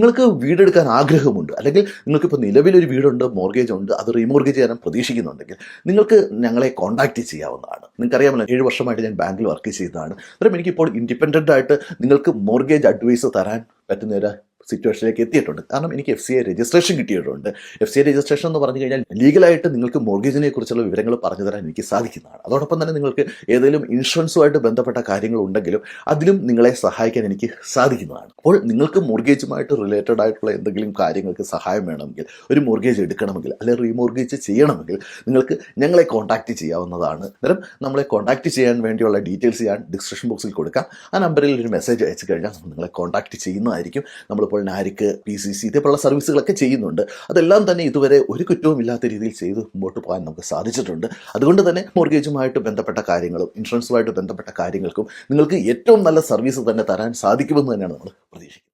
നിങ്ങൾക്ക് വീടെടുക്കാൻ ആഗ്രഹമുണ്ട് അല്ലെങ്കിൽ നിങ്ങൾക്കിപ്പോൾ നിലവിലൊരു വീടുണ്ട് മോർഗേജ് ഉണ്ട് അത് റീമോർഗേജ് ചെയ്യാൻ പ്രതീക്ഷിക്കുന്നുണ്ടെങ്കിൽ നിങ്ങൾക്ക് ഞങ്ങളെ കോൺടാക്റ്റ് ചെയ്യാവുന്നതാണ്. നിങ്ങൾക്കറിയാമല്ലോ ഏഴ് വർഷമായിട്ട് ഞാൻ ബാങ്കിൽ വർക്ക് ചെയ്തതാണ്. അന്നേരം എനിക്കിപ്പോൾ ഇൻഡിപെൻഡന്റ് ആയിട്ട് നിങ്ങൾക്ക് മോർഗേജ് അഡ്വൈസ് തരാൻ പറ്റുന്ന ഒരു സിറ്റുവേഷനിലേക്ക് എത്തിയിട്ടുണ്ട്. കാരണം എനിക്ക് എഫ് സി ഐ രജിസ്ട്രേഷൻ കിട്ടിയിട്ടുണ്ട്. എഫ് സി ഐ രജിസ്ട്രേഷൻ എന്ന് പറഞ്ഞു കഴിഞ്ഞാൽ ലീഗലായിട്ട് നിങ്ങൾക്ക് മോർഗേജിനെ കുറിച്ചുള്ള വിവരങ്ങൾ പറഞ്ഞു തരാൻ എനിക്ക് സാധിക്കുന്നതാണ്. അതോടൊപ്പം തന്നെ നിങ്ങൾക്ക് ഏതെങ്കിലും ഇൻഷുറൻസുമായിട്ട് ബന്ധപ്പെട്ട കാര്യങ്ങൾ ഉണ്ടെങ്കിലും അതിലും നിങ്ങളെ സഹായിക്കാൻ എനിക്ക് സാധിക്കുന്നതാണ്. അപ്പോൾ നിങ്ങൾക്ക് മോർഗേജുമായിട്ട് റിലേറ്റഡ് ആയിട്ടുള്ള എന്തെങ്കിലും കാര്യങ്ങൾക്ക് സഹായം വേണമെങ്കിൽ ഒരു മോർഗേജ് എടുക്കണമെങ്കിൽ അല്ലെങ്കിൽ റീമോർഗേജ് ചെയ്യണമെങ്കിൽ നിങ്ങൾക്ക് ഞങ്ങളെ കോൺടാക്റ്റ് ചെയ്യാവുന്നതാണ്. അന്നേരം നമ്മളെ കോൺടാക്റ്റ് ചെയ്യാൻ വേണ്ടിയുള്ള ഡീറ്റെയിൽസ് ഞാൻ ഡിസ്ക്രിപ്ഷൻ ബോക്സിൽ കൊടുക്കാം. ആ നമ്പറിൽ ഒരു മെസ്സേജ് അയച്ചു കഴിഞ്ഞാൽ നിങ്ങളെ കോൺടാക്റ്റ് ചെയ്യുന്നതായിരിക്കും. നമ്മളിപ്പോൾ നാരിക്ക് പി സി സി ഇതേപോലുള്ള സർവീസുകളൊക്കെ ചെയ്യുന്നുണ്ട്. അതെല്ലാം തന്നെ ഇതുവരെ ഒരു കുറ്റവും ഇല്ലാത്ത രീതിയിൽ ചെയ്ത് മുമ്പോട്ട് പോകാൻ നമുക്ക് സാധിച്ചിട്ടുണ്ട്. അതുകൊണ്ട് തന്നെ മോർഗേജുമായിട്ട് ബന്ധപ്പെട്ട കാര്യങ്ങളും ഇൻഷുറൻസുമായിട്ട് ബന്ധപ്പെട്ട കാര്യങ്ങൾക്കും നിങ്ങൾക്ക് ഏറ്റവും നല്ല സർവീസ് തന്നെ തരാൻ സാധിക്കുമെന്ന് തന്നെയാണ് നമ്മൾ പ്രതീക്ഷിക്കുന്നത്.